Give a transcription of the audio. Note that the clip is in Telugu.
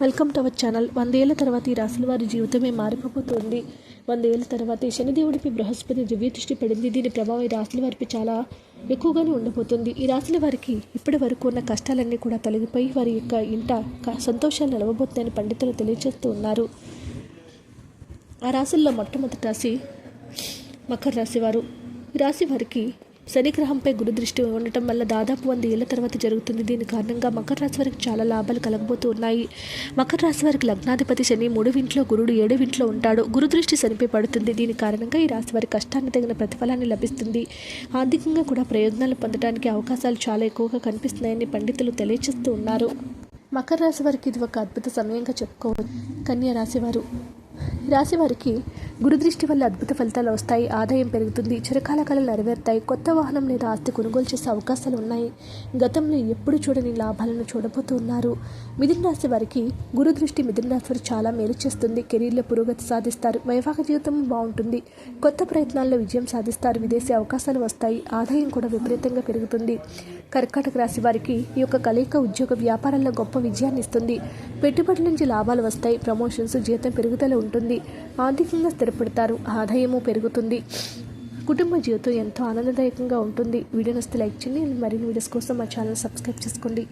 Welcome to our channel. వందేళ్ళ తర్వాత ఈ రాసుల వారి జీవితమే మారిపోతుంది వందేళ్ళ తర్వాత ఈ శనిదేవుడిపై బృహస్పతి దివ్య దృష్టి పడింది. దీని ప్రభావం ఈ రాసుల వారిపై చాలా ఎక్కువగానే ఉండబోతుంది. ఈ రాసుల వారికి ఇప్పటి వరకు ఉన్న కష్టాలన్నీ కూడా తొలగిపోయి వారి యొక్క ఇంట క- సంతోషాలు నిలవబోతాయని పండితులు తెలియజేస్తూ ఉన్నారు. ఆ రాశుల్లో మొట్టమొదటి రాశి మకర రాశి వారు. ఈ రాశి వారికి శని గ్రహంపై గురు దృష్టి ఉండటం వల్ల దాదాపు వంద ఏళ్ళ తర్వాత జరుగుతుంది. దీని కారణంగా మకర రాశి వారికి చాలా లాభాలు కలగబోతూ ఉన్నాయి. మకర రాశి వారికి లగ్నాధిపతి శని మూడు గురుడు ఏడు ఉంటాడు. గురుదృష్టి శనిపై పడుతుంది. దీని కారణంగా ఈ రాశి వారి కష్టాన్ని తగిన ప్రతిఫలాన్ని లభిస్తుంది. ఆర్థికంగా కూడా ప్రయోజనాలు పొందడానికి అవకాశాలు చాలా ఎక్కువగా కనిపిస్తున్నాయని పండితులు తెలియజేస్తూ ఉన్నారు. మకర రాశి వారికి ఇది ఒక అద్భుత సమయంగా చెప్పుకోవచ్చు. కన్యా రాశివారు రాశి వారికి గురుదృష్టి వల్ల అద్భుత ఫలితాలు వస్తాయి. ఆదాయం పెరుగుతుంది. చిరకాల కళలు నెరవేరుతాయి. కొత్త వాహనం లేదా ఆస్తి కొనుగోలు చేసే అవకాశాలు ఉన్నాయి. గతంలో ఎప్పుడు చూడని లాభాలను చూడబోతూ ఉన్నారు. మిథున రాశి వారికి గురుదృష్టి మిథున రాశి వారికి చాలా మేలు చేస్తుంది. కెరీర్లో పురోగతి సాధిస్తారు. వైవాహిక జీవితం బాగుంటుంది. కొత్త ప్రయత్నాల్లో విజయం సాధిస్తారు. విదేశీ అవకాశాలు వస్తాయి. ఆదాయం కూడా విపరీతంగా పెరుగుతుంది. కర్కాటక రాశి వారికి ఈ యొక్క కలయిక ఉద్యోగ వ్యాపారాల్లో గొప్ప విజయాన్ని ఇస్తుంది. పెట్టుబడుల నుంచి లాభాలు వస్తాయి. ప్రమోషన్స్ జీతం పెరుగుదల ఉంటుంది. ఆర్థికంగా స్థిరపడతారు. ఆదాయము పెరుగుతుంది. కుటుంబ జీవితం ఎంతో ఆనందదాయకంగా ఉంటుంది. వీడియో నస్తే లైక్ చేయండి. మరిన్ని వీడియోస్ కోసం మా ఛానల్ సబ్స్క్రైబ్ చేసుకోండి.